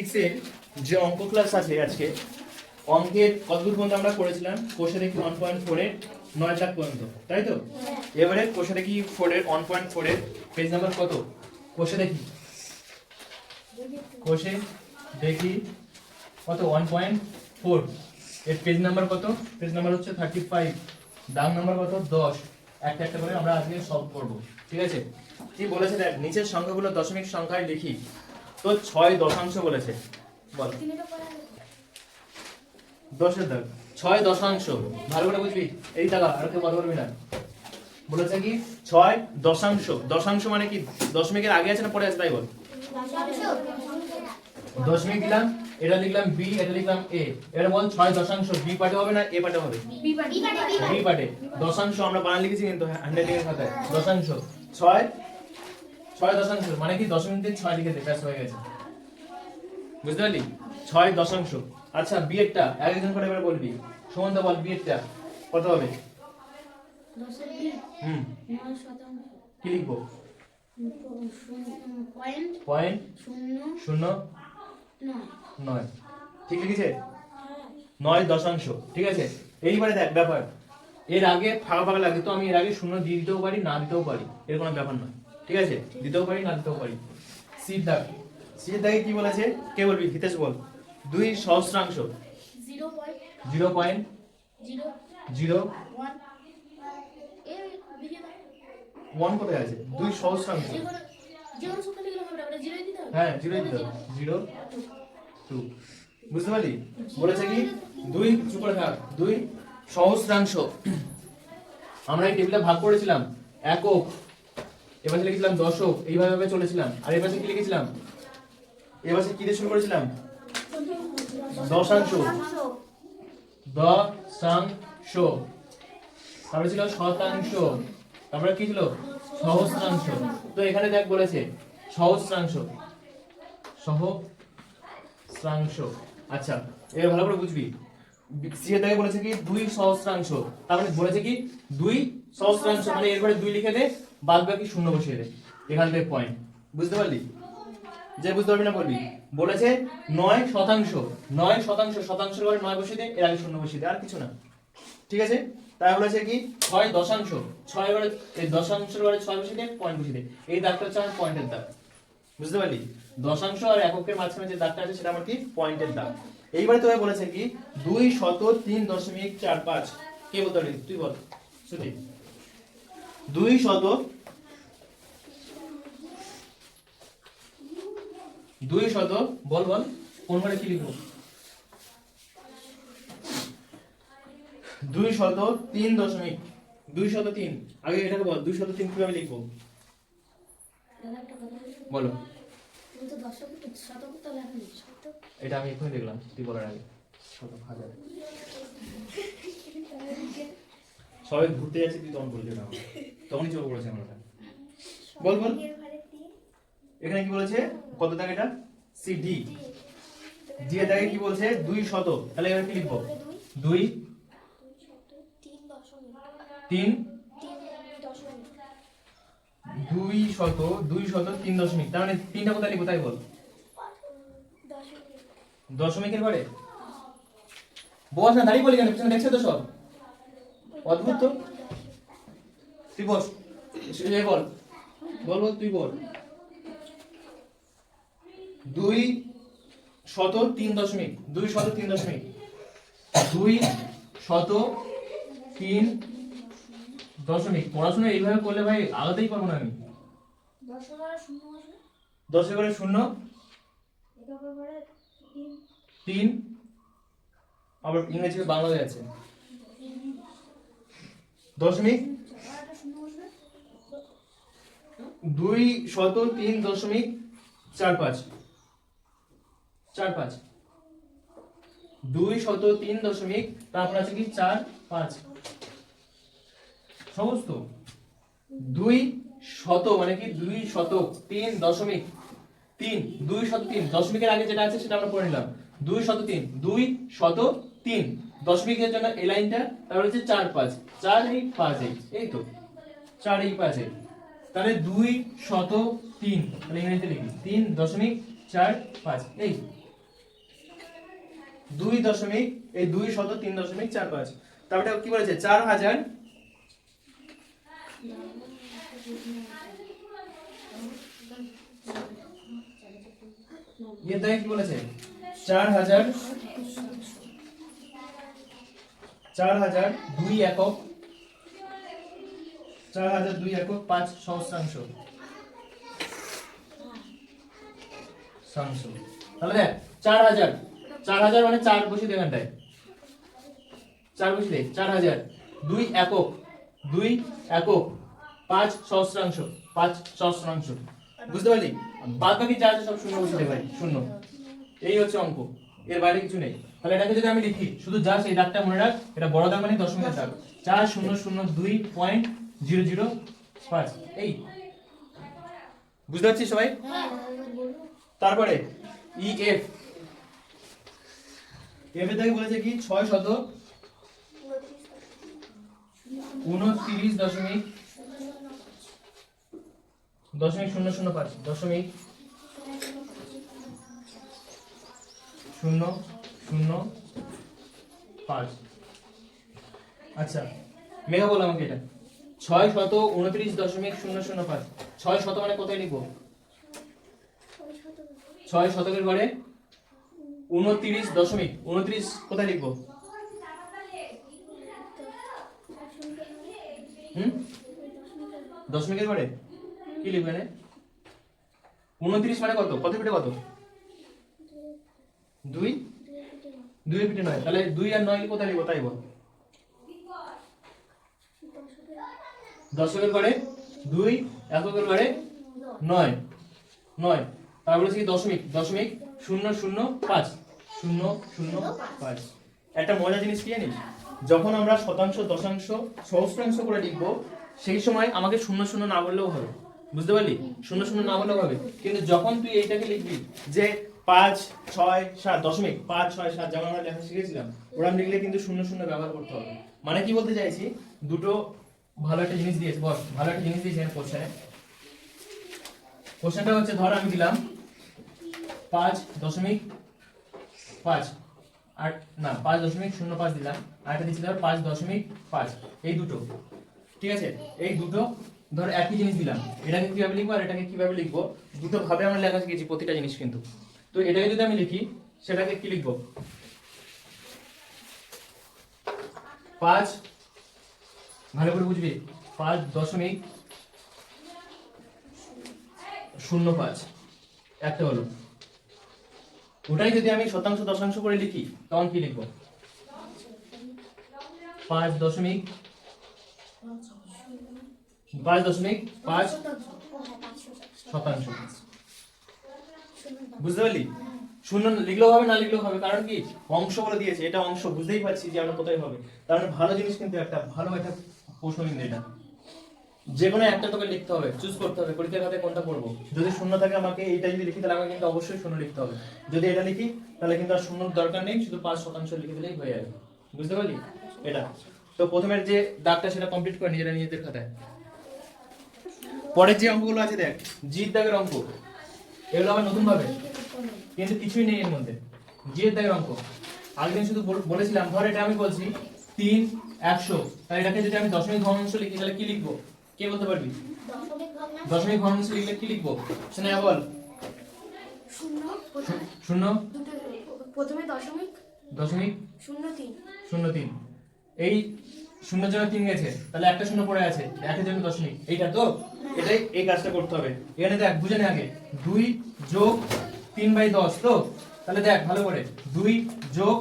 সিক্সের যে অঙ্ক ক্লাস আছে আজকে, অঙ্কের কতদূর পর্যন্ত আমরা করেছিলাম? কোষে দেখি ওয়ান পয়েন্ট ফোরের নয় লাখ পর্যন্ত, তাই তো? এবারে কোষে দেখি ফোরের ওয়ান পয়েন্ট ফোরের পেজ নাম্বার কত? কোষে দেখি। কোষে দেখি কত? ওয়ান পয়েন্ট ফোর এর পেজ নাম্বার কত? পেজ নাম্বার হচ্ছে থার্টি ফাইভ দাম নাম্বার কত? দশ। একটা একটা করে আমরা আজকে সলভ করব, ঠিক আছে? কি বলেছে দেখ, নিচের সংখ্যাগুলো দশমিক সংখ্যায় লিখি। তো ছয় দশাংশ বলেছে। বল। দশের দাগ। ছয় দশাংশ। ভালো করে বুঝবি? এই টাকা আর কেউ বলবি না বলেছে কি? ছয় দশাংশ। দশাংশ মানে কি? দশমিকের আগে আছে না পরে আছে? তাই বল। দশমিক দিলাম, এটা লিখলাম বি এটা লিখলাম এ এবার বল, ছয় দশাংশ বি পার্টে হবে না এ পার্টে হবে? বি পার্টে দশাংশ আমরা বানান লিখেছি কিন্তু হ্যান্ডরাইটিং এর খাতায়। দশাংশ। ছয় ছয় দশাংশ মানে কি দশমিক ছয় লিখে দে ব্যাস হয়ে গেছে। বুঝতে পারলি? ছয় দশাংশ। আচ্ছা বিয়েরটা এক একজন করে এবার বলবি। সুমন্ত বল বিয়েরটা কত হবে? হুম। কি লিখব? পয়েন্ট শূন্য শূন্য নয়। নয়। ঠিক লিখেছে? নয় দশাংশ। ঠিক আছে? এইবারে দেখ ব্যাপার। এর আগে ফাঁকা ফাঁকা লাগে তো আমি এর আগে শূন্য দিয়ে দিতেও পারি না দিতেও পারি। এর কোনো ব্যাপার নয়। ঠিক আছে? দিতেও পারি না দিতেও পারি? সিট দাগ দাগে কি বলেছে? কে বলবি? হিতেশ বল। দুই সহস্রাংশ। Zero point zero one. কোথায় আছে? দুই সহস্রাংশ। হ্যাঁ জিরো দিতে হবে। Zero two. বুঝতে পারলি? বলেছে কি? দুই চুপ করে থাক। দুই সহস্রাংশ। আমরা এই টেবিলে ভাগ করেছিলাম। একক এবার লিখেছিলাম দশক এইভাবে চলেছিলাম। আর এবার কি লিখেছিলাম? এবার কি দিয়ে শুরু করেছিলাম? দশাংশ। দশাংশ। তারপরে ছিল শতাংশ। তারপরে কি ছিল? সহস্রাংশ। তো এখানে দেখ বলেছে, সহস্রাংশ। সহস্রাংশ। আচ্ছা এবার ভালো করে বুঝবি। দাগে বলেছে কি? দুই সহস্রাংশ। তার মানে বলেছে কি? দুই সহস্রাংশ। মানে এরপরে দুই লিখে দে। বাদ বাকি শূন্য বসিয়ে দে এখান থেকে পয়েন্ট বুঝতে পারলি? যে বুঝতে পারবি না বলবি। বলেছে নয় শতাংশ নয় শতাংশ, শতাংশের ঘরে নয় বসিয়ে দে, এর আগে শূন্য বসিয়ে দে, আর কিছু না। ঠিক আছে? তাই বলেছে কি? ছয় দশাংশ, ছয় ঘরে, এই দশাংশের ঘরে ছয় বসিয়ে দে পয়েন্ট বসিয়ে দে। এই দাগটা হচ্ছে আমার পয়েন্টের দাগ। বুঝতে পারলি? দশাংশ আর এককের মাঝখানে যে দাগটা আছে, সেটা আমার কি? পয়েন্টের দাগ। এইবারে তোকে বলেছে কি? দুই শত তিন দশমিক চার পাঁচ। কে বলতে পারবি? তুই বল। শুনি দুই শত দুই শত বল বল কোন ঘরে কি লিখব? দুই শত তিন দশমিক দুই শত তিন। আগে এটাকে বল দুই শত তিন কীভাবে লিখব? বলি। শতক শতক এটা আমি এখনই দেখলাম তুই বলার আগে। শত হাজার। সবাই ঘুরতে যাচ্ছে তুই তখন বললি না। তখনই চোখ পড়েছে আমার বল বল। এখানে কি বলেছে? কত দাগ এটা? সি ডি জি এর দাগে কি বলছে? দুই শত। তাহলে এবার কি লিখব? দুই তিন দুই শত দুই শত তিন দশমিক। তার মানে তিনটা কোথায় লিখব তাই বল। দশমিকের ঘরে? বস না দাঁড়িয়ে বলি কেন? পিছনে দেখছে তো সব? অদ্ভুত তো। তুই বস এ বল। বল বল তুই বল। দুই শত তিন দশমিক। দুই শত তিন দশমিক। দুই শত তিন দশমিক। পড়াশোনা এইভাবে করলে ভাই আলাদাই পারব না আমি। দশক আর শূন্য। তিন। আবার ইংরেজি বাংলায় আছে। দশমিক আর একটা শূন্য আসবে দুই শত তিন দশমিক চার পাঁচ। চার পাঁচ। দুই শত তিন দশমিক, তারপর আছে কি চার পাঁচ। সমস্ত। দুই শত মানে কি দুই শতক তিন দশমিক তিন, দুই শত তিন। দশমিকের আগে যেটা আছে সেটা আমরা পড়ে নিলাম। দুই শত তিন, দুই শত তিন। দশমিকের জন্য এই লাইনটা, তারপর হচ্ছে চার পাঁচ। চার এই পাঁচ এই এই তো। চার এই পাঁচ এই। তাহলে দুই শত তিন তাহলে ইংরেজিতে লিখি। তিন দশমিক চার পাঁচ, এই দুই দশমিক, এই দুই শত তিন দশমিক চার পাঁচ। তারপরে কি বলেছে? চার হাজার ইয়ে কি বলেছে? চার হাজার চার হাজার দুই একক চার হাজার দুই একক পাঁচ সহস্রাংশ। সাংশ তাহলে দেখ, চার হাজার। চার হাজার মানে চার বসিয়ে এখানটায় চার বসিয়ে দে, চার হাজার। দুই একক দুই একক, পাঁচ সহস্রাংশ পাঁচ সহস্রাংশ। বুঝতে পারলি? বাদ বাকি যা আছে সব শূন্য বসিয়ে দে ভাই, শূন্য। এই হচ্ছে অঙ্ক। এর বাইরে কিছু নেই। তাহলে এটাকে যদি আমি লিখি, শুধু যা সেই দাগটা মনে রাখ, এটা বড় দাগ মানে দশমিকের দাগ। চার শূন্য শূন্য দুই পয়েন্ট জিরো জিরো পাঁচ। এই। বুঝতে পারছিস সবাই? তারপরে ই এফ এফ এর থেকে বলেছে কি? ছয় শত উনত্রিশ দশমিক দশমিক শূন্য শূন্য পাঁচ। দশমিক শূন্য শূন্য পাঁচ। আচ্ছা মেঘা বলো আমাকে এটা। ছয় শত উনত্রিশ দশমিক শূন্য শূন্য পাঁচ। ছয় শত মানে কোথায় লিখব? ছয় শতকের ঘরে উনত্রিশ দশমিক, উনত্রিশ কোথায় লিখব? হুম? দশমিকের ঘরে কি লিখবে রে উনত্রিশ মানে কত? কত পিঠে কত? দুই? দুই পিঠে নয়। তাহলে দুই আর নয় কোথায় লিখব? তাই বল। দশকের ঘরে দুই এককের ঘরে নয়। নয়। তারপরে কি দশমিক। দশমিক শূন্য শূন্য, পাঁচ। শূন্য শূন্য, পাঁচ। একটা মজার জিনিস কি জানিস? যখন আমরা শতাংশ, দশাংশ, সহস্রাংশ করে লিখব, সেই সময় আমাকে শূন্য শূন্য না বললেও হবে। বুঝতে পারলি? শূন্য শূন্য না বললেও হবে। কিন্তু যখন তুই এইটাকে লিখবি যে পাঁচ, ছয়, সাত, দশমিক, পাঁচ, ছয়, সাত, যেমন আমরা লেখা শিখেছিলাম ওরকম লিখলে কিন্তু শূন্য শূন্য ব্যবহার করতে হবে। মানে কি বলতে চাইছি? দুটো ভালো একটা জিনিস দিয়েছে বস ভালো একটা জিনিস দিয়েছে কোশ্চেনে কোশ্চেনটা হচ্ছে, ধর আমি দিলাম পাঁচ দশমিক পাঁচ, আট, না, পাঁচ দশমিক শূন্য পাঁচ দিলাম, আর দিচ্ছি ধর পাঁচ দশমিক পাঁচ, এই দুটো, ঠিক আছে? এই দুটো, ধর একই জিনিস দিলাম, এটাকে কীভাবে লিখব আর এটাকে কীভাবে লিখব? দুটো ভাবে আমরা লেখা শিখেছি প্রতিটা জিনিস কিন্তু। তো এটাকে যদি আমি লিখি, সেটাকে কি লিখব? পাঁচ ভালো করে বুঝবি। পাঁচ দশমিক শূন্য পাঁচ। একটা হলো। ওটাই যদি আমি শতাংশ দশাংশ করে লিখি, তখন কি লিখব? পাঁচ দশমিক পাঁচ দশমিক পাঁচ শতাংশ। বুঝতে পারলি? শূন্য লিখলেও হবে, না লিখলেও হবে। কারণ কি? অংশ বলে দিয়েছে। এটা অংশ, বুঝতেই পারছি যে আমরা কোথায় হবে। তার মানে ভালো জিনিস কিন্তু একটা, ভালো একটা প্রশ্ন কিন্তু এটা যে কোনো একটা তোকে লিখতে হবে চুজ করতে হবে, পরীক্ষার খাতে কোনটা পড়ব। যদি শূন্য থাকে আমাকে এইটা যদি লিখি, তাহলে আমাকে কিন্তু অবশ্যই শূন্য লিখতে হবে। যদি এটা লিখি, তাহলে কিন্তু আর শূন্য দরকার নেই, শুধু পাঁচ শতাংশ লিখে দিলেই হয়ে যাবে। বুঝতে পারলি? এটা। তো প্রথমের যে দাগটা, সেটা কমপ্লিট করে নিজেরা নিজেদের খাতায়। পরের যে অঙ্কগুলো আছে, দেখ জিত দাগের অঙ্ক। এগুলো আবার নতুন ভাবে কিন্তু কিছুই নেই এর মধ্যে। জিএর দাগের অঙ্ক। আগের দিন শুধু বলেছিলাম, ধর এটা আমি বলছি, তিন একশো। তাহলে এটাকে যদি আমি দশমিক ভগ্নাংশ লিখি তাহলে কি লিখব? কে বলতে পারবি? দশমিক ভগ্নাংশ লিখলে কি লিখব? স্নেহা বল। শূন্য প্রথমে শূন্য? দশমিক দশমিক? শূন্য তিন। শূন্য তিন। এই শূন্যের জন্য তিন গেছে। তাহলে একটা শূন্য পড়ে আছে। একের জন্য দশমিক। এইটা তো? এটাই এই কাজটা করতে হবে। এখানে দেখ বুঝে নে আগে। দুই যোগ তিন বাই দশ তো? তাহলে দেখ ভালো করে। দুই যোগ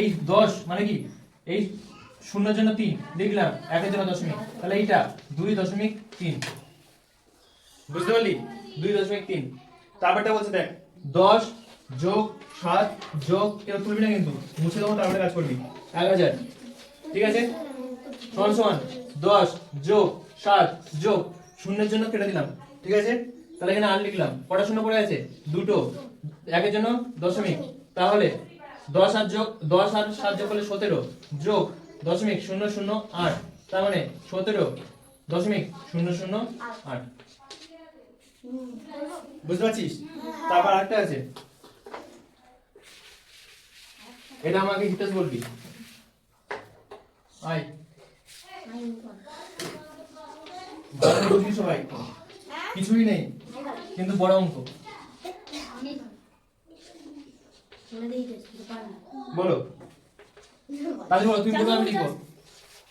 এই দশ মানে কি? এই শূন্যের জন্য তিন। লিখলাম একের জন্য দশমিক। তাহলে এইটা, দুই দশমিক তিন। বুঝতে পারলি? দুই দশমিক তিন। তারপরটা বলছে দেখ, দশ যোগ সাত যোগ কেউ তুলবি না কিন্তু, মুছে দেবো, তারপরে কাজ করবি। এক হাজার। ঠিক আছে? সমান সমান, দশ যোগ সাত যোগ, শূন্যের জন্য কেটে দিলাম। ঠিক আছে? তাহলে এখানে আর লিখলাম। কটা শূন্য পড়ে আছে? দুটো। একের জন্য দশমিক। তাহলে দশ আর যোগ, দশ আর সাত যোগ করলে সতেরো। যোগ দশমিক শূন্য শূন্য আট। তার মানে সতেরো দশমিক শূন্য শূন্য আট। বুঝতে পারছিস? তারপর আরেকটা আছে। এটা আমাকে হিতেশ বলবি। আয়। সবাই কিছুই নেই, কিন্তু বড় অঙ্ক। বলো। তাহলে বলো, তুমি বলো আমি লিখব।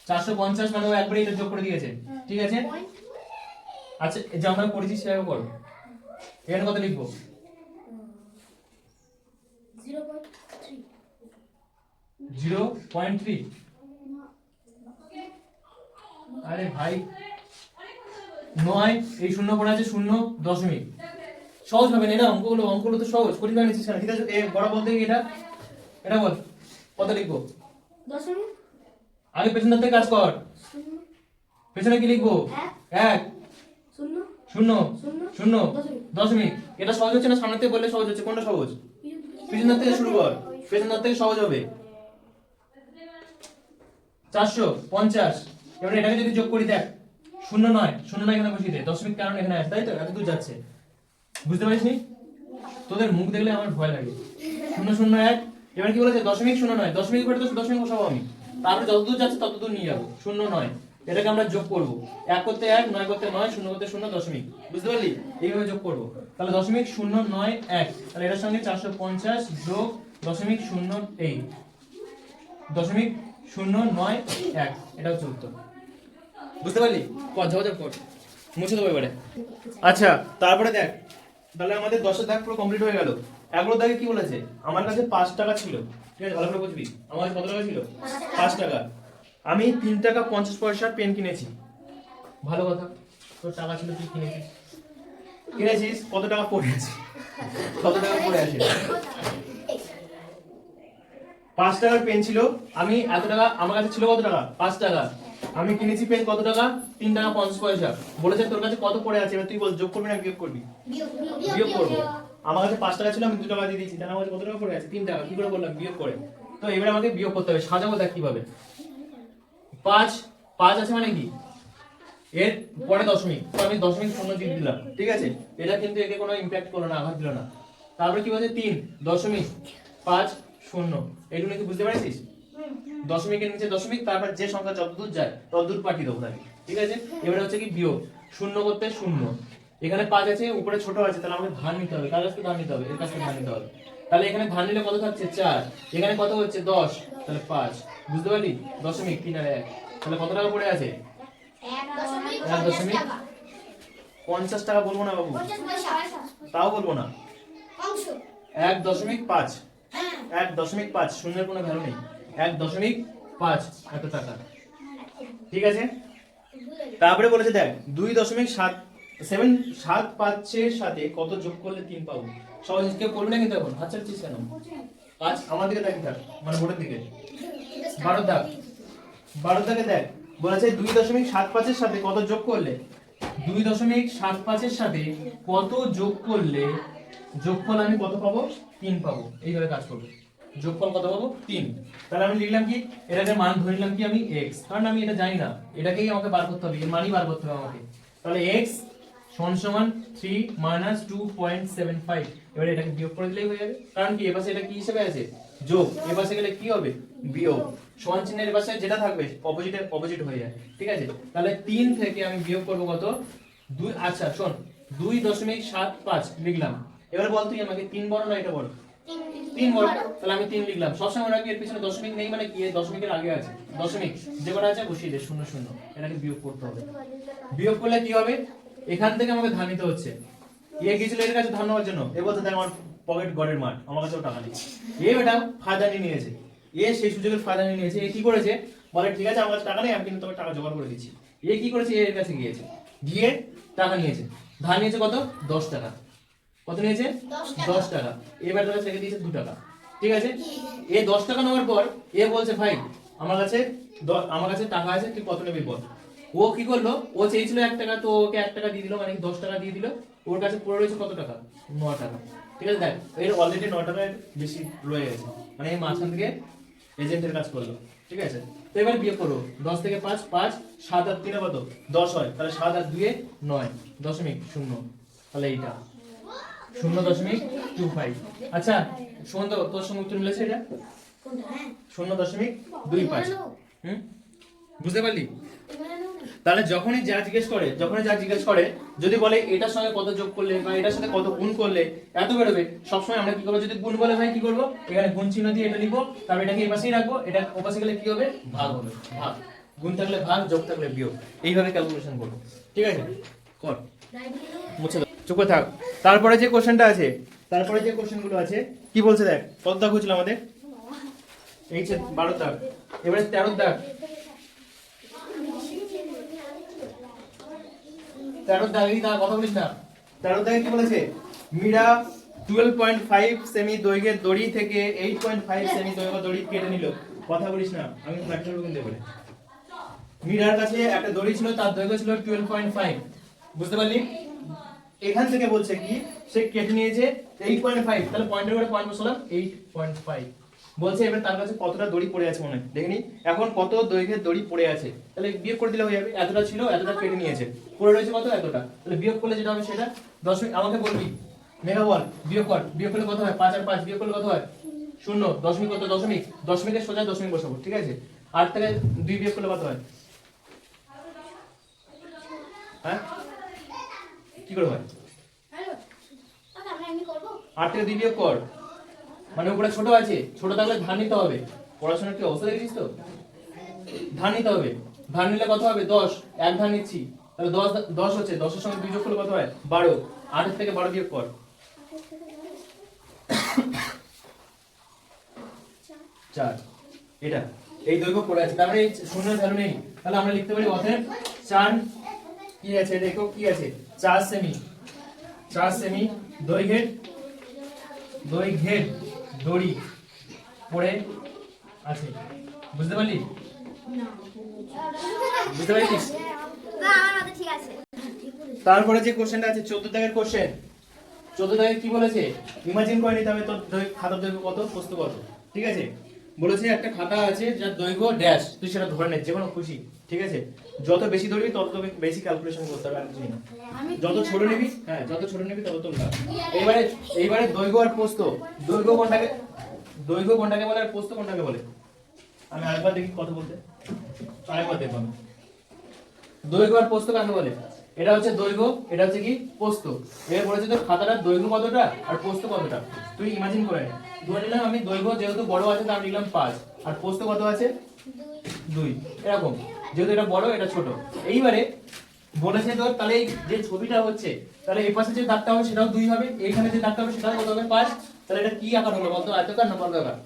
চারশো পঞ্চাশ মানে ও একবারে এটা যোগ করে দিয়েছে। ঠিক আছে? আচ্ছা যে আমরা করেছি সেভাবে করো এখানে কত লিখব? Zero point three. আরে ভাই, নয়, এই শূন্য পড়ে আছে শূন্য দশমিক। সহজ হবে না এটা অঙ্কগুলো অঙ্কগুলো তো সহজ। কঠিন নিচ্ছিস কেন? ঠিক আছে বড় বলতে এটা এটা বল, কত লিখব? আগে পেছন থেকে কাজ কর। পেছনে কি লিখব? এক। শূন্য। শূন্য। দশমিক। এটা সহজ হচ্ছে না? সামনে থেকে বললে সহজ হচ্ছে। কোনটা সহজ? পেছন থেকে শুরু কর। পেছন থেকে সহজ হবে। চারশো পঞ্চাশ। এবার এটাকে যদি যোগ করি দেখ শূন্য নয়। শূন্য নয় এখানে বসিয়ে দে। দশমিক কারণ এখানে আছে তাই তো? এত দূর যাচ্ছে। বুঝতে পারিস নি? তোদের মুখ দেখলে আমার ভয় লাগে। শূন্য শূন্য এক। এবার কি বলেছে? দশমিক শূন্য নয়। দশমিক করে তো দশমিক বসাবো আমি। তারপরে যত দূর যাচ্ছে তত দূর নিয়ে যাব। শূন্য নয়। এটাকে আমরা যোগ করব। এক করতে এক, নয় করতে নয়, শূন্য করতে শূন্য, দশমিক। বুঝতে পারলি? এইভাবে যোগ করব। তাহলে দশমিক শূন্য নয়, এক। তাহলে এটার সঙ্গে চারশো পঞ্চাশ যোগ দশমিক শূন্য এই। দশমিক শূন্য নয়, এক। এটা হচ্ছে উত্তর। বুঝতে পারলি? কর কর। মুছে দেবো এবারে। আচ্ছা তারপরে দেখ। তাহলে আমাদের দশের দাগ পুরো কমপ্লিট হয়ে গেল। এগারো দাগে কি বলেছে? আমার কাছে পাঁচ টাকা ছিল। ঠিক আছে ভালো করে বুঝবি। আমার কাছে কত টাকা ছিল? পাঁচ টাকা। আমি তিন টাকা পঞ্চাশ পয়সার পেন কিনেছি। ভালো কথা। তোর টাকা ছিল তুই কিনেছিস। কিনেছিস? কত টাকা পড়ে আছে? কত টাকা পড়ে আছে? পাঁচ টাকার পেন ছিল। আমি এত টাকা আমার কাছে ছিল কত টাকা? পাঁচ টাকা। আমি কিনেছি পেন কত টাকা? তিন টাকা পঞ্চাশ পয়সা। বলেছে তোর কাছে কত পড়ে আছে? এবার তুই বল যোগ করবি না বিয়োগ করবি? বিয়োগ বিয়োগ করব। আমার কাছে পাঁচ টাকা ছিল, আমি দু টাকা দিয়ে দিয়েছি। তাহলে আমার কাছে কত টাকা পড়ে আছে? তিন টাকা। কি করে বললাম? বিয়োগ করে। তো এবারে আমাকে বিয়োগ করতে হবে। সাজাবো দেখ কীভাবে। পাঁচ পাঁচ আছে মানে কি? এর পরে দশমিক। তো আমি দশমিক শূন্য দিয়ে দিলাম। ঠিক আছে? এটা কিন্তু একে কোনো ইম্প্যাক্ট করল না, আঘাত দিল না। তারপরে কি বলছে? তিন, দশমিক পাঁচ শূন্য। এগুলো কি বুঝতে পারছিস? দশমিকের নিচে দশমিক, তারপর যে সংখ্যা যত দূর যায় তত দূর পাঠিয়ে দেবো তাকে। ঠিক আছে? এবারে হচ্ছে কি বিয়োগ। শূন্য করতে শূন্য। এখানে পাঁচ আছে উপরে ছোট আছে তাহলে আমাকে ধান নিতে হবে। কার কাছ ধান নিতে হবে এর কাছ ধান নিতে হবে। তাহলে এখানে ধান নিলে কত থাকছে? চার। এখানে কত হচ্ছে? দশ। তাহলে পাঁচ। বুঝতে পারলি? দশমিক তিন আর এক। তাহলে কত টাকা পড়ে আছে? এক দশমিক পঞ্চাশ টাকা। বলব না বাবু? তাও বলব না। এক দশমিক পাঁচ। হ্যাঁ। এক দশমিক পাঁচ শূন্যের কোনো ভ্যালু নেই। এক দশমিক পাঁচ এত টাকা। ঠিক আছে? তারপরে বলেছে দেখ দুই দশমিক সাত সেভেন সাত পাঁচের সাথে কত যোগ করলে তিন পাবো? সবাই কেউ করবে না কিন্তু এখন। হাত চাচ্ছিস কেন পাঁচ, আমার দিকে দেখ দেখ মানে বোর্ডের দিকে। বারো দাগ। বারো দাগে দেখ, বলেছে দুই দশমিক সাত পাঁচের সাথে কত যোগ করলে? দুই দশমিক সাত পাঁচের সাথে কত যোগ করলে? যোগফল আমি কত পাবো? তিন পাবো। এইভাবে কাজ করব। যোগফল কত পাবো? তিন। তাহলে আমি লিখলাম কি? এটাকে মান ধরে নিলাম কি আমি? এক্স কারণ আমি এটা জানি না। এটাকেই আমাকে বার করতে হবে। এর মানই বার করতে হবে আমাকে। তাহলে এক্স সমান সমান three minus two point seven five এবার এটাকে বিয়োগ করে দিলেই হয়ে যাবে। কারণ কি? এটা কি হিসেবে আছে? যোগ। গেলে কি হবে? বিয়োগ। সমান চিহ্নের পাশে যেটা থাকবে অপোজিটে অপোজিট হয়ে যায়। ঠিক আছে? তাহলে তিন থেকে আমি বিয়োগ করব কত? দুই আচ্ছা শোন। দুই দশমিক সাত পাঁচ লিখলাম। এবার বল তুই আমাকে তিন বড় না এটা বড়। তিন বড়। তাহলে আমি তিন লিখলাম। সবসময় রাখবি এর পিছনে দশমিক নেই মানে কি? দশমিকের আগে আছে। দশমিক। যে কটা আছে বসিয়ে দে শূন্য শূন্য। এটাকে বিয়োগ করতে হবে। বিয়োগ করলে কি হবে? এখান থেকে আমাকে ধান নিতে হচ্ছে। এ গিয়েছিল এর কাছে ধান নেওয়ার জন্য? এ বলতে দেখ আমার পকেট গড়ের মাঠ আমার কাছেও টাকা নেই। এ বেটা ফায়দা নিয়ে নিয়েছে। এ সেই সুযোগের ফায়দা নিয়েছে। এ কি করেছে? বলে ঠিক আছে আমার কাছে টাকা নেই আমি কিন্তু তোকে টাকা জোগাড় করে দিচ্ছি। এ কি করেছে? এর কাছে গিয়েছে। গিয়ে টাকা নিয়েছে। ধান নিয়েছে কত? দশ টাকা। কত নিয়েছে? দশ টাকা। এবার তোকে রেখে দিয়েছে দু টাকা। ঠিক আছে? এ দশ টাকা নেওয়ার পর এ বলছে ভাই আমার কাছে আমার কাছে টাকা আছে তুই কত নেবি বল? ও কি করল? ও চেয়েছিল এক টাকা তো ওকে এক টাকা দিয়ে দিল মানে দশ টাকা দিয়ে দিল। ওর কাছে পড়ে রয়েছে কত টাকা? ন টাকা। ঠিক আছে দেখ এর অলরেডি ন টাকায় বেশি রয়ে গেছে। মানে এই মাঝখান থেকে এজেন্টের কাজ করল। ঠিক আছে? তো এবার বিয়ে করো। দশ থেকে পাঁচ পাঁচ সাত আর তিনে কত? দশ হয়। তাহলে সাত আর দুয়ে নয়। দশমিক শূন্য। তাহলে এইটা। শূন্য দশমিক টু ফাইভ। আচ্ছা সুমন্ত তোর সঙ্গে উত্তর মিলেছে এটা? হ্যাঁ। শূন্য দশমিক দুই পাঁচ। হুম? বুঝতে পারলি? তাহলে যখনই যা জিজ্ঞেস করে, যখনই যা জিজ্ঞেস করে, যদি বলে এটার সঙ্গে কত যোগ করলে বা এটার সাথে কত গুণ করলে, এত বেরোবে। সবসময় আমরা কি করব? যদি গুণ বলে, ভাই, কি করব? এখানে গুণ চিহ্ন দিয়ে এটা লিখব, তারপর এটাকে এই পাশেই রাখব, এটা ও পাশে গেলে কি হবে? ভাগ হবে, ভাগ। গুণ থাকলে ভাগ, যোগ থাকলে বিয়োগ। এইভাবে ক্যালকুলেশন করব। ঠিক আছে? কর। মুছে চুপ থাক। তারপরে যে কোশ্চেনটা আছে, তারপরে যে কোশ্চেনগুলো আছে, কি বলছে দেখ? কত দাগ হয়েছিল আমাদের? এই বারো দাগ। এবারে তেরো দাগ। তেরো দাগ দাগ কথা বলিস না। তেরো দাগে কি বলেছে? Meera twelve point five semi দৈর্ঘ্যের দড়ি থেকে এইট পয়েন্ট ফাইভ সেমি দৈর্ঘ্য দড়ি কেটে নিল। কথা বলিস না, আমি প্র্যাকটিক্যাল গুণ দেবো মীরার কাছে একটা দড়ি ছিল, তার দৈর্ঘ্য ছিল টুয়েলভ পয়েন্ট ফাইভ বুঝতে পারলি? এখান থেকে বলছে কি, সে কেটে নিয়েছে এইট পয়েন্ট ফাইভ তাহলে পয়েন্টের উপরে পয়েন্ট বসালাম এইট পয়েন্ট ফাইভ বলছে এবার তার কাছে কতটা দড়ি পড়ে আছে মনে হয়। দেখেনি এখন কত দৈর্ঘ্যের দড়ি পড়ে আছে। তাহলে বিয়োগ করে দিলে হয়ে যাবে এতটা ছিল এতটা কেটে নিয়েছে। পড়ে রয়েছে কত? এতটা। তাহলে বিয়োগ করলে যেটা হবে সেটা দশ মিনিট আমাকে বলবি। মেগা বল বিয়োগ কর। বিয়োগ করলে কত হয়? পাঁচ আর পাঁচ বিয়োগ করলে কত হয়? শূন্য। দশমিক কত? দশমিক দশমিকের সোজা দশমিক বসাবো ঠিক আছে? আট থেকে দুই বিয়োগ করলে কত হয়? হ্যাঁ? কি করে হয়? হ্যালো। আচ্ছা আট থেকে দুই বিয়োগ কর। মানে উপরে ছোট আছে, ছোট থাকলে ধান নিতে হবে। পড়াশোনার কি অবস্থা দেখছিস তো? ধান নিতে হবে। ধান নিলে কত হবে? দশ। এক ধান নিচ্ছি। তাহলে দশ দশ হচ্ছে। দশের সঙ্গে দুই করলে কত হয়? বারো। আটের থেকে বারো বিয়োগ কর। চার। এটা। এই দৈর্ঘ্য পড়ে আছে। তারপরে এই শূন্য ভ্যালু নেই। তাহলে আমরা লিখতে পারি অতএব চার কি আছে? দেখো কি আছে? চার সেমি। চার সেমি দৈর্ঘ্যের দৈর্ঘ্যের দড়ি পড়ে আছে। বুঝতে পারলি? বুঝতে পারছিস? তারপরে যে কোশ্চেনটা আছে, চোদ্দ দাগের কোশ্চেন চোদ্দ দাগে কি বলেছে? ইমাজিন করে নিতে হবে তোর খাতার দৈর্ঘ্য কত? প্রস্ত কত? ঠিক আছে? বলেছে একটা খাতা আছে যার দৈর্ঘ্য ড্যাশ তুই সেটা ধরে নে যে কোনো খুশি। ঠিক আছে? যত বেশি ধরবি তত বেশি ক্যালকুলেশন করতে হবে আর না। যত ছোট নিবি হ্যাঁ যত ছোট নিবি তত লাভ। এইবারে এইবারে দৈর্ঘ্য আর প্রস্ত দৈর্ঘ্য কোনটাকে দৈর্ঘ্য কোনটাকে বলে আর প্রস্ত কোনটাকে বলে? আমি আরেকবার দেখি কথা বলতে। আরেকবার দেখব আমি। দৈর্ঘ্য আর প্রস্থ কাকে বলে? এটা হচ্ছে দৈর্ঘ্য এটা হচ্ছে কি? প্রস্থ। এবার বলেছে তোর খাতাটার দৈর্ঘ্য কতটা আর প্রস্থ কতটা? তুই ইমাজিন করে নে। ধরে নিলাম আমি দৈর্ঘ্য যেহেতু বড় আছে তার নিলাম পাঁচ। আর প্রস্থ কত আছে? দুই। এরকম। যেহেতু এটা বড়, এটা ছোট। এইবারে বলেছে তোর, তাহলে যে ছবিটা হচ্ছে, তাহলে এই পাশে যে দাগটা হবে সেটাও দুই হবে, এইখানে যে দাগটা হবে সেটাও কত হবে? পাঁচ। তাহলে এটা কি আকার হলো বলতো? আয়তকার না বর্গাকার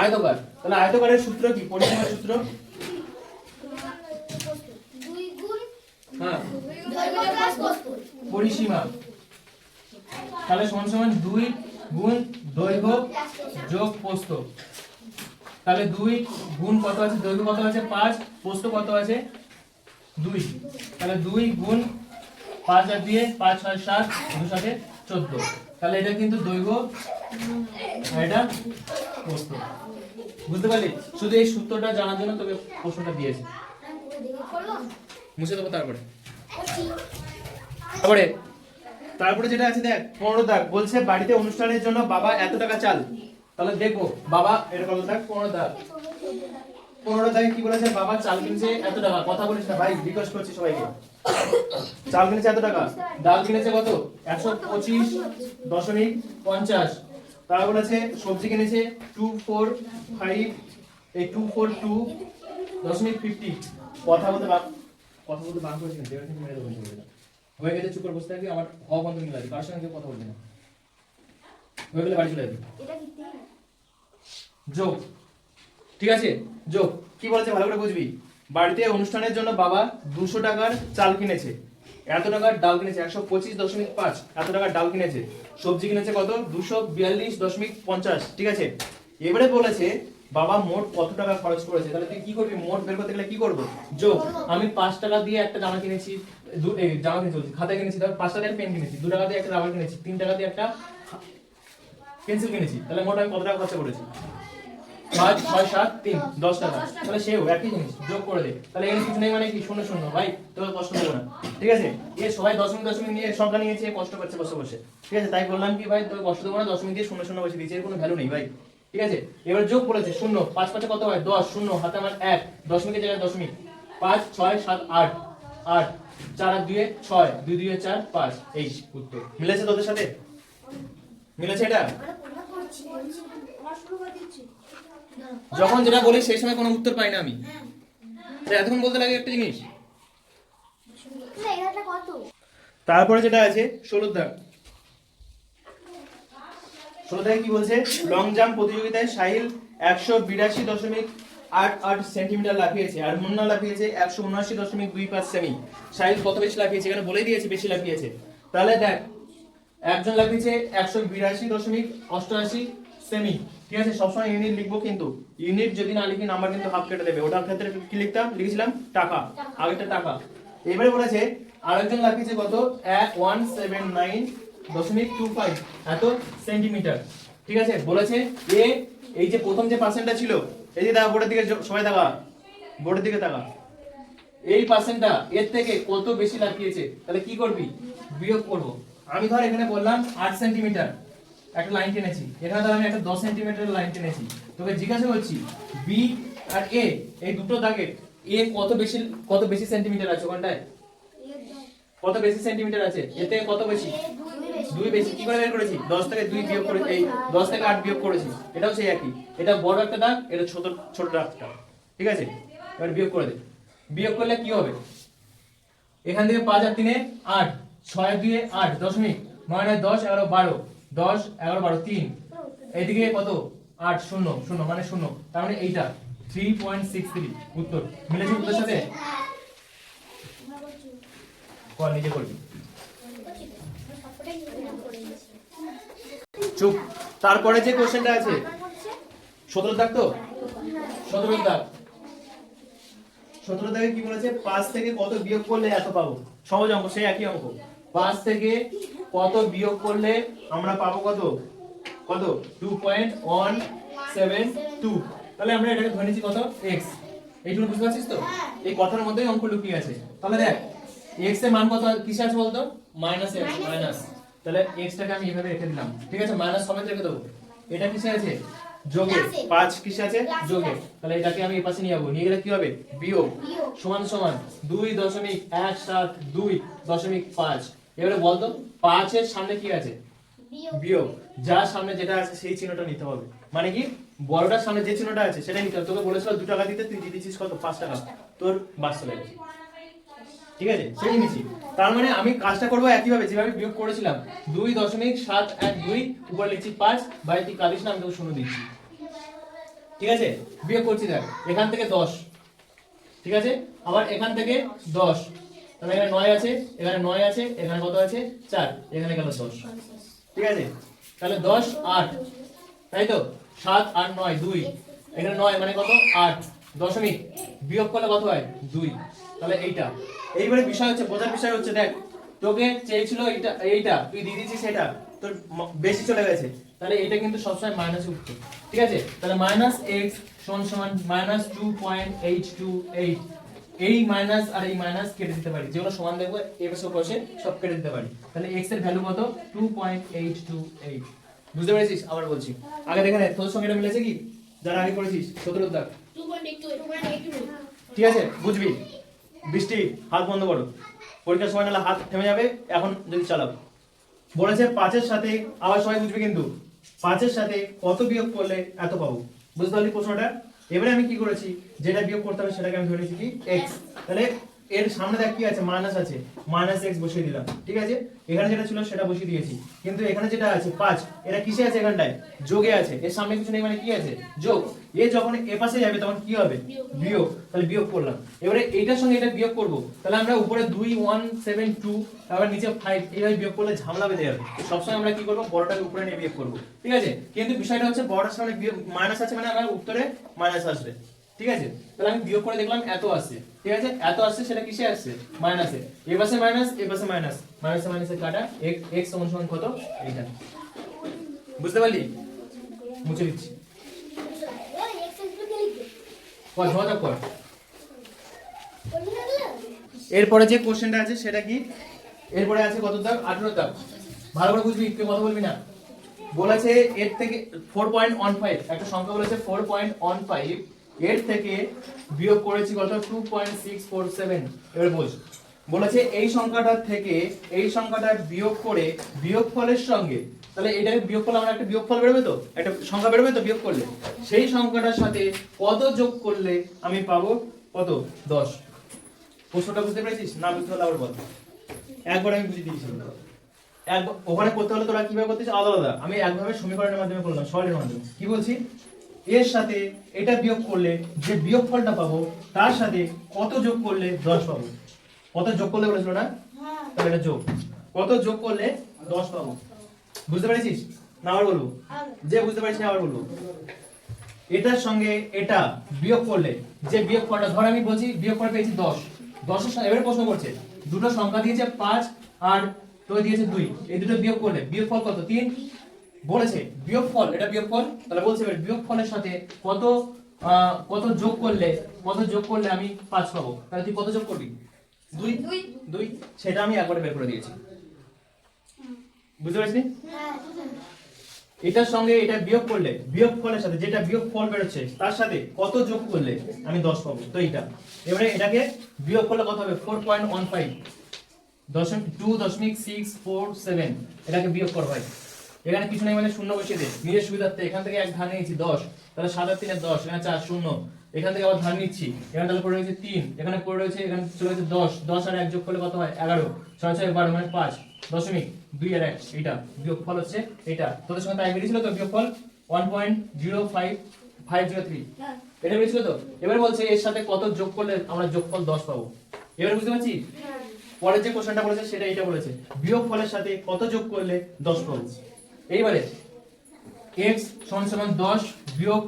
আয়তকার। তাহলে আয়তকারের সূত্র কি? পরিসীমার সূত্র? হ্যাঁ। পরিসীমা। তাহলে সমান সমান দুই গুণ দৈর্ঘ্য যোগ প্রস্থ তাহলে দুই গুণ কত আছে? দৈর্ঘ্য কত আছে? পাঁচ। প্রস্থ কত আছে? দুই। তাহলে দুই গুণ পাঁচ আর দিয়ে পাঁচ ছয় সাত, দু সাথে চোদ্দ। তাহলে এটা কিন্তু দৈর্ঘ্য এটা প্রস্থ। বুঝতে পারলি? শুধু এই সূত্রটা জানার জন্য তোকে প্রশ্নটা দিয়েছে। মুছে দেবো তারপরে। তারপরে তারপরে যেটা আছে দেখ, পনেরো দাগ। বলছে বাড়িতে অনুষ্ঠানের জন্য বাবা এত টাকা চাল। তাহলে দেখব বাবা এটা কত দাগ পনেরো দাগ পনেরো দাগে কি বলেছে? বাবা, চাল কিনছে এত টাকা। কথা বলিস না, ভাই রিকোয়েস্ট করছি সবাইকে। চাল কিনেছে এত টাকা। ডাল কিনেছে কত? একশো পঁচিশ দশমিক পঞ্চাশ। তারা বলেছে, সবজি কিনেছে টু ফোর ফাইভ এই টু ফোর টু দশমিক ফিফটি কথা বলতে কথা বলতে করেছি না। হয়ে গেছে, চুপ করে বসে থাকবি, আমার হওয়া বন্ধ মিলে যাবে কার সঙ্গে কথা বলবি না। হয়ে বাড়ি চলে যাবি। যোগ ঠিক আছে? যোগ কি বলেছে ভালো করে বুঝবি? বাড়িতে অনুষ্ঠানের জন্য বাবা দুশো টাকার চাল কিনেছে। এত টাকার ডাল কিনেছে একশো পঁচিশ দশমিক পাঁচ এত টাকার ডাল কিনেছে। সবজি কিনেছে কত? দুশো বিয়াল্লিশ দশমিক পঞ্চাশ ঠিক আছে? এবারে বলেছে বাবা মোট কত টাকা খরচ করেছে? তাহলে তুই কি করবি? মোট বের করতে গেলে কি করব? যোগ আমি পাঁচ টাকা দিয়ে একটা জামা কিনেছি জামা কিনেছি খাতা কিনেছি তারপর পাঁচ টাকা দিয়ে পেন কিনেছি দু টাকা দিয়ে একটা রাবার কিনেছি তিন টাকা দিয়ে একটা পেন্সিল কিনেছি। তাহলে মোট আমি কত টাকা খরচা করেছি? পাঁচ, ছয়, সাত, তিন, দশ টাকা। তাহলে সেও একই জিনিস যোগ করে দে। তাহলে এখানে কিছু নেই মানে কি? শূন্য শূন্য। ভাই, তোকে কষ্ট দেবো না। ঠিক আছে? এ সবাই দশমিক দশমিক নিয়ে সংখ্যা নিয়েছে, কষ্ট পাচ্ছে বসে বসে ঠিক আছে? তাই বললাম কি ভাই? তোকে কষ্ট দেবো না, দশমিক দিয়ে শূন্য শূন্য বসে দিয়েছে। এর কোনো ভ্যালু নেই ভাই। ঠিক আছে? এবার যোগ করেছে, শূন্য। পাঁচ পাঁচে কত হয়? দশ, শূন্য। হাতে আমার এক। দশমিকের জায়গায় দশমিক। পাঁচ, ছয়, সাত, আট। আট। চার আর দুয়ে ছয়। দুই, দুয়ে চার, পাঁচ। এই উত্তর। মিলেছে তোদের সাথে? মিলেছে এটা? দিচ্ছি যখন যেটা বলি সেই সময় কোনো উত্তর পাই না আমি। হ্যাঁ। এতক্ষণ বলতে লাগে একটা জিনিস? না এটা কত? তারপরে যেটা আছে ষোলোর দাগ ষোলো দাগে কি বলছে? লং জাম্প প্রতিযোগিতায় সাহিল একশো বিরাশি দশমিক আট আট সেন্টিমিটার লাফিয়েছে আর মুন্না লাফিয়েছে একশো উনআশি দশমিক দুই পাঁচ সেমি। সাহিল কত বেশি লাফিয়েছে? এখানে বলেই দিয়েছে বেশি লাফিয়েছে। তাহলে দেখ একজন লাফিয়েছে একশো বিরাশি দশমিক অষ্টআশি সেমি ঠিক আছে? সবসময় ইউনিট লিখব কিন্তু। ইউনিট যদি না লিখি নাম্বার কিন্তু হাফ কেটে দেবে। ওটার ক্ষেত্রে কি লিখতাম? লিখেছিলাম টাকা। আগেরটা টাকা। এবারে বলেছে আরেকজন লাফিয়েছে কত? এক ওয়ান সেভেন নাইন দশমিক টু ফাইভ এত সেন্টিমিটার ঠিক আছে? বলেছে এ এই যে প্রথম যে পার্সেন্টটা ছিল এই যে দেখা বোর্ডের দিকে সবাই দেখা বোর্ডের দিকে তাকা। এই পার্সেন্টটা এর থেকে কত বেশি লাগিয়েছে? তাহলে কি করবি? বিয়োগ করব। আমি ধর এখানে বললাম আট সেন্টিমিটার একটা লাইন টেনেছি। এখানে ধর আমি একটা দশ সেন্টিমিটার লাইন টেনেছি। তোকে জিজ্ঞাসা করছি বি আর এ এই দুটো দাগে এ কত বেশি কত বেশি সেন্টিমিটার আছে ওখানটায়? কত বেশি সেন্টিমিটার আছে? এতে কত বেশি? দুই বেশি। কি করে বের করেছি? দশ থেকে দুই বিয়োগ করে, এই দশ থেকে আট বিয়োগ করেছি। এটাও সেই একই। এটা বড় একটা দাগ, এটা ছোট ছোট দাগটা। ঠিক আছে? এবার বিয়োগ করে দে। বিয়োগ করলে কি হবে? এখান থেকে পাঁচ আর তিনে আট। ছয় দুয়ে আট দশমিক নয় দশ, এগারো, বারো। দশ, এগারো, বারো, তিন। এইদিকে কত? আট, শূন্য শূন্য মানে শূন্য। তার মানে এইটা। থ্রি পয়েন্ট সিক্স থ্রি, উত্তর। মিলেছে উত্তরের সাথে? কর নিজে করবি। চুপ। তারপরে যে কোশ্চেনটা আছে, সতেরো দাগ তো? সতেরো দাগ। সতেরো দাগে কি বলেছে? পাঁচ থেকে কত বিয়োগ করলে এত পাবো? সহজ অঙ্ক, সেই একই অঙ্ক। পাঁচ থেকে কত বিয়োগ করলে আমরা পাবো কত? কত? Two point one seven two তাহলে আমরা এটাকে ধরে নিচ্ছি কত? এক্স এইটুকু বুঝতে পারছিস তো? এই কথার মধ্যেই অঙ্ক লুকিয়ে আছে। তাহলে দেখ এক্সের মান কত? কিসে আছে বলতো? মাইনাস এক্স মাইনাস তাহলে এক্স টাকে আমি এভাবে রেখে দিলাম। ঠিক আছে? মাইনাস সমেত রেখে দেবো। এটা কিসে আছে? যোগে। পাঁচ কিসে আছে? যোগে। তাহলে এটাকে আমি এই পাশে নিয়ে যাব। নিয়ে গেলে কি হবে? বিয়োগ। বিয়োগ। সমান সমান দুই দশমিক এক সাত দুই দশমিক পাঁচ। এবারে বলতো পাঁচের সামনে কি আছে? বিয়োগ। যার সামনে যেটা আছে সেই চিহ্নটা নিতে হবে। মানে কি? বড়টার সামনে যে চিহ্নটা আছে সেটা নিতে হবে। তোকে বলেছিল দু টাকা দিতে তুই দিয়ে কত? পাঁচ টাকা। তোর বাস চলে গেছে। ঠিক আছে? সেই নিচ্ছি তার মানে আমি কাজটা করব একইভাবে যেভাবে বিয়োগ করেছিলাম। দুই দশমিক সাত এক দুই উপরে লিখছি পাঁচ বাইরে তুই কাঁদিস না আমি তোকে শূন্য দিচ্ছি। ঠিক আছে? বিয়োগ করছি দেখ এখান থেকে দশ। ঠিক আছে? আবার এখান থেকে দশ। তাহলে এখানে নয় আছে এখানে নয় আছে এখানে কত আছে? চার এখানে গেল দশ? ঠিক আছে? তাহলে দশ আট তাই তো? সাত আর নয় দুই। এখানে নয় মানে কত? আট। দশমিক। বিয়োগ করলে কত হয়? দুই। তাহলে এইটা। এইবারে বিষয় হচ্ছে বোঝার বিষয় হচ্ছে দেখ তোকে চেয়েছিল এইটা এইটা তুই দিয়ে দিচ্ছিস সেটা তোর বেশি চলে গেছে। তাহলে এটা কিন্তু সবসময় মাইনাস উঠছে ঠিক আছে? তাহলে মাইনাস এক্স সমান সমান minus two point eight two eight এই মাইনাস আর এই মাইনাস কেটে দিতে পারি। যেগুলো সমান দেখব এ পাশে পাশে সব কেটে দিতে পারি। তাহলে এক্সের ভ্যালু কত? Two point eight two eight বুঝতে পেরেছিস? আবার বলছি। আগে দেখে নে তোর সঙ্গে এটা মিলেছে কি? যারা আগে করেছিস সতেরো দাগ। ঠিক আছে বুঝবি? বৃষ্টি হাত বন্ধ করো। পরীক্ষার সময় নাহলে হাত থেমে যাবে এখন যদি চালাও। বলেছে পাঁচের সাথে আবার সবাই বুঝবে কিন্তু পাঁচের সাথে কত বিয়োগ করলে এত পাবো? বুঝতে পারলি প্রশ্নটা? এবারে আমি কি করেছি? যেটা বিয়োগ করতে হবে সেটাকে আমি ধরেছি কি? এক্স তাহলে এর সামনে দেখ কি আছে মাইনাস আছে। মাইনাস এক্স বসিয়ে দিলাম ঠিক আছে? এখানে যেটা ছিল সেটা বসিয়ে দিয়েছি। কিন্তু এখানে যেটা আছে পাঁচ এটা কিসে আছে এখানটায়? যোগে আছে। এর সামনে কিছু নেই মানে কি আছে? যোগ। এ যখন এ পাশে যাবে তখন কি হবে? বিয়োগ। তাহলে বিয়োগ করলাম। এবারে এইটার সঙ্গে এটা বিয়োগ করব। তাহলে আমরা উপরে দুই ওয়ান সেভেন টু তারপর নিচে ফাইভ এইভাবে বিয়োগ করলে ঝামেলা বেঁধে যাবে। সবসময় আমরা কি করব? বড়টাকে উপরে নিয়ে বিয়োগ করব। ঠিক আছে? কিন্তু বিষয়টা হচ্ছে বড়টার সামনে মাইনাস আছে মানে আমার উত্তরে মাইনাস আসবে। ঠিক আছে? তাহলে আমি বিয়োগ করে দেখলাম এত আসছে ঠিক আছে? এত আসছে সেটা কিসে আসছে মাইনাসে এ। পাশে মাইনাস এ পাশে মাইনাস মাইনাসে মাইনাসে কাটা এক সমান সমান কত? এইটা। বুঝতে পারলি? মুছে দিচ্ছি। এরপরে যে কোশ্চেনটা আছে, সেটা কি? এরপরে আছে কত দাগ আঠেরো দাগ ভালো করে বুঝবি? কেউ কথা বলবি না? বলেছে এর থেকে ফোর পয়েন্ট ওয়ান ফাইভ একটা সংখ্যা বলেছে ফোর পয়েন্ট ওয়ান ফাইভ এর থেকে বিয়োগ করেছি কত? Two point six four seven এবার বোঝ। বলেছে এই সংখ্যাটার থেকে এই সংখ্যাটা বিয়োগ করে বিয়োগ ফলের সঙ্গে, তাহলে এটাকে বিয়োগ করলে আমার একটা বিয়োগ ফল বেরোবে তো? একটা সংখ্যা বেরোবে তো বিয়োগ করলে? সেই সংখ্যাটার সাথে কত যোগ করলে আমি পাবো কত? দশ। প্রশ্নটা বুঝতে পেরেছিস? না বুঝতে হলে আবার বল। একবার আমি বুঝিয়ে দিয়েছি। এক ওখানে করতে হলে তোরা কীভাবে করতেছিস আলাদা আলাদা। আমি একভাবে সমীকরণের মাধ্যমে করলাম সরলের মাধ্যমে। কি বলছি? এর সাথে এটা বিয়োগ করলে যে বিয়োগ ফলটা পাবো তার সাথে কত যোগ করলে দশ পাবো? কত যোগ করলে বলেছিল না? তাহলে এটা যোগ। কত যোগ করলে দশ পাবো? বুঝতে পেরেছিস? না আবার বলব? যে বুঝতে পারিস না আবার বলব। এটার সঙ্গে এটা বিয়োগ করলে যে বিয়োগ ফলটা ধর আমি বলছি বিয়োগ ফল পেয়েছি দশ। দশের সঙ্গে এবারে প্রশ্ন করছে দুটো সংখ্যা দিয়েছে পাঁচ আর তো দিয়েছে দুই। এই দুটো বিয়োগ করলে বিয়োগ ফল কত? তিন। বলেছে বিয়োগ ফল এটা বিয়োগ ফল তাহলে বলছে এবার বিয়োগ ফলের সাথে কত কত যোগ করলে কত যোগ করলে আমি পাঁচ পাবো? তাহলে তুই কত যোগ করবি? দুই? দুই। সেটা আমি একবারে বের করে দিয়েছি। বুঝতে পারছিস? হ্যাঁ। এটার সঙ্গে এটা বিয়োগ করলে বিয়োগ ফলের সাথে যেটা বিয়োগ ফল বেরোচ্ছে তার সাথে কত যোগ করলে আমি দশ পাবো? তো এইটা। এবারে এটাকে বিয়োগ করলে কত হবে? Four point one five. দশমিক টু দশমিক সিক্স ফোর সেভেন এটাকে বিয়োগ কর ভাই। এখানে কিছু নেই মানে শূন্য বসিয়ে দে নিজের সুবিধার্থে এখান থেকে এক ধার নিয়েছি দশ। তাহলে সাত আর তিনে দশ এখানে চার শূন্য। এখান থেকে আবার ধার নিচ্ছি। এখানে তাহলে পড়ে রয়েছে তিন এখানে পড়ে রয়েছে এখানে চলে গেছে দশ। দশ আর এক যোগ করলে কত হয়? এগারো। ছয় ছয় বারো মানে পাঁচ। দশমিক দুই আর এক এটা বিয়োগ ফল হচ্ছে এটা তোদের সঙ্গে তাই বেরিয়েছিল তো বিয়োগ ফল one point zero five five zero three. এটা বেরিয়েছিল তো? এবার বলছে এর সাথে কত যোগ করলে আমরা যোগফল দশ পাবো? এবার বুঝতে পারছি? পরের যে কোশ্চেনটা বলেছে সেটা এটা বলেছে। বিয়োগ ফলের সাথে কত যোগ করলে দশ পাবো? এইবারে x সমান সমান দশ বিয়োগ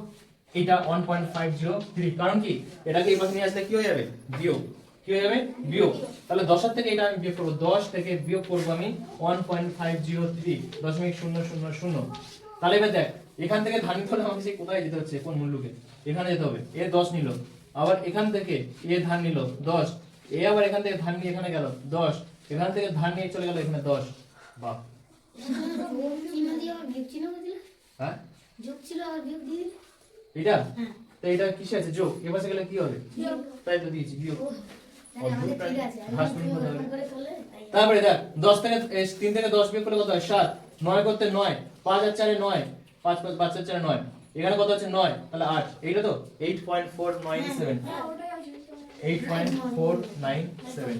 এটা one point five zero three কারণ কি? এটাকে এই পাশে নিয়ে আসলে কি হয়ে যাবে? বিয়োগ। কি হয়ে যাবে? বিয়োগ। তাহলে দশের থেকে এটা আমি বিয়োগ করব। দশ থেকে বিয়োগ করব আমি one point five zero three দশমিক শূন্য শূন্য শূন্য। তাহলে এবার দেখ, এখান থেকে ধান নিতে হলে আমাকে সেই কোথায় যেতে হচ্ছে? কোন মূল্যকে? এখানে যেতে হবে। এ দশ নিল। আবার এখান থেকে এ ধান নিল, দশ। এ আবার এখান থেকে ধান নিয়ে এখানে গেল, দশ। এখান থেকে ধান নিয়ে চলে গেল এখানে দশ। বাহ। করে হ্যাঁ? যোগ ছিল আবার বিয়োগ দিয়ে এটা হ্যাঁ। তো এটা কিসে আছে? যোগ এ গেলে কি হবে? তাই তো দিয়েছি বিয়োগ। করে তারপরে দেখ দশ থেকে তিন থেকে দশ বিয়োগ করলে কত হয়? সাত। নয় করতে নয়। পাঁচ আর চারে নয়। পাঁচ পাঁচ পাঁচ আর চারে নয়। এখানে কত আছে? নয়। তাহলে আট। এইটা তো? Eight point four nine seven eight point four nine seven